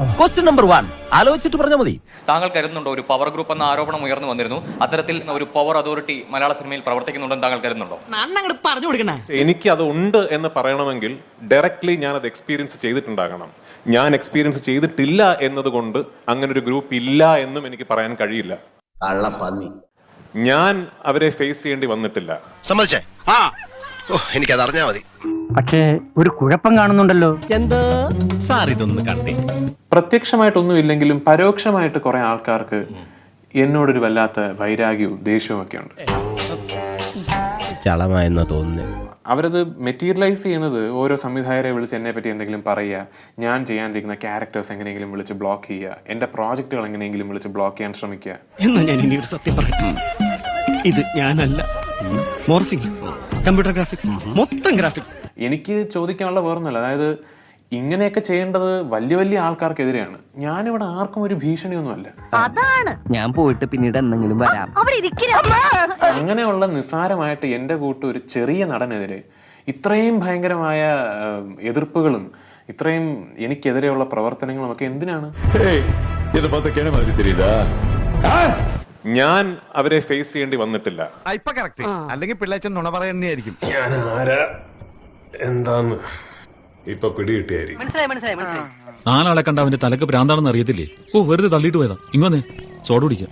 Question number one ആലോചിച്ചിട്ട് പറഞ്ഞാൽ മതി. താങ്കൾ കരുതുന്നുണ്ടോ ഒരു പവർ ഗ്രൂപ്പ് എന്ന ആരോപണം ഉയർന്നു വന്നിരുന്നു? അത്തരത്തിൽ ഒരു പവർ അതോറിറ്റി മലയാള സിനിമയിൽ പ്രവർത്തിക്കുന്നുണ്ടെന്ന് താങ്കൾ കരുതുന്നുണ്ടോ? പറഞ്ഞു കൊടുക്കണേ. എനിക്ക് അത് ഉണ്ട് എന്ന് പറയണമെങ്കിൽ ഡയറക്ട്ലി ഞാൻ അത് എക്സ്പീരിയൻസ് ചെയ്തിട്ടുണ്ടാകണം. ഞാൻ എക്സ്പീരിയൻസ് ചെയ്തിട്ടില്ല എന്നതുകൊണ്ട് അങ്ങനെ ഒരു ഗ്രൂപ്പ് ഇല്ല എന്നും എനിക്ക് പറയാൻ കഴിയില്ല. കള്ളപ്പന്നി. ഞാൻ അവരെ ഫേസ് ചെയ്യേണ്ടി വന്നിട്ടില്ല. സമ്മതിച്ചേ? ആ. ഓ എനിക്കത് അറിഞ്ഞാൽ മതി. പക്ഷേ ഒരു കുഴപ്പം കാണുന്നുണ്ടല്ലോ. എന്തോ? സാർ ഇതൊന്ന് കണ്ടേ. പ്രത്യക്ഷമായിട്ടൊന്നും ഇല്ലെങ്കിലും പരോക്ഷമായിട്ട് കുറെ ആൾക്കാർക്ക് എന്നോടൊരു വല്ലാത്ത വൈരാഗ്യവും ദേഷ്യവും ഒക്കെ ഉണ്ട് ചളമായെന്നാ തോന്നുന്നു. അവരത് മെറ്റീരിയലൈസ് ചെയ്യുന്നത് ഓരോ സംവിധായകരെ വിളിച്ച് എന്നെ പറ്റി എന്തെങ്കിലും പറയുക ഞാൻ ചെയ്യാനിരിക്കുന്ന ക്യാരക്ടേഴ്സ് എങ്ങനെയെങ്കിലും വിളിച്ച് ബ്ലോക്ക് ചെയ്യുക എന്റെ പ്രോജക്റ്റുകൾ എങ്ങനെയെങ്കിലും വിളിച്ച് ബ്ലോക്ക് ചെയ്യാൻ ശ്രമിക്കുക. എന്നാ ഞാൻ ഇനി ഒരു സത്യം പറയട്ടെ? ഇത് ഞാനല്ല. മോർഫിംഗ് കമ്പ്യൂട്ടർ ഗ്രാഫിക്സ് മൊത്തം ഗ്രാഫിക്സ് എനിക്ക് ചോദിക്കാനുള്ള വേറൊന്നുമില്ല. അതായത് ഇങ്ങനെയൊക്കെ ചെയ്യേണ്ടത് വലിയ വലിയ ആൾക്കാർക്കെതിരെയാണ്. ഞാനിവിടെ ആർക്കും ഒരു ഭീഷണിയൊന്നുമല്ല. അതാണ്. ഞാൻ പോയിട്ട് പിന്നീട് എന്തെങ്കിലും വരാം. അങ്ങനെയുള്ള നിസ്സാരമായിട്ട് എന്റെ കൂട്ട് ഒരു ചെറിയ നടനെതിരെ ഇത്രയും ഭയങ്കരമായ എതിർപ്പുകളും ഇത്രയും എനിക്കെതിരെയുള്ള പ്രവർത്തനങ്ങളും ഒക്കെ എന്തിനാണ്? ഞാൻ അവരെ ഫേസ് ചെയ്യേണ്ടി വന്നിട്ടില്ല. ഇപ്പൊ കറക്റ്റ് അല്ലെങ്കിൽ പിള്ളേച്ചൻ നുണ പറയുന്നതായിരിക്കും. ഞാൻ ആരാ എന്താന്ന്? ഇപ്പൊ പിടികിട്ടിയായിരിക്കും മനസ്സിലായി നാലാളെ കണ്ട അവന്റെ തലക്ക് ഭ്രാന്താണെന്ന് അറിയത്തില്ലേ? ഓ വെറുതെ തള്ളിയിട്ട് പോയതാ. ഇങ്ങനെ സോഡ പിടിക്കാം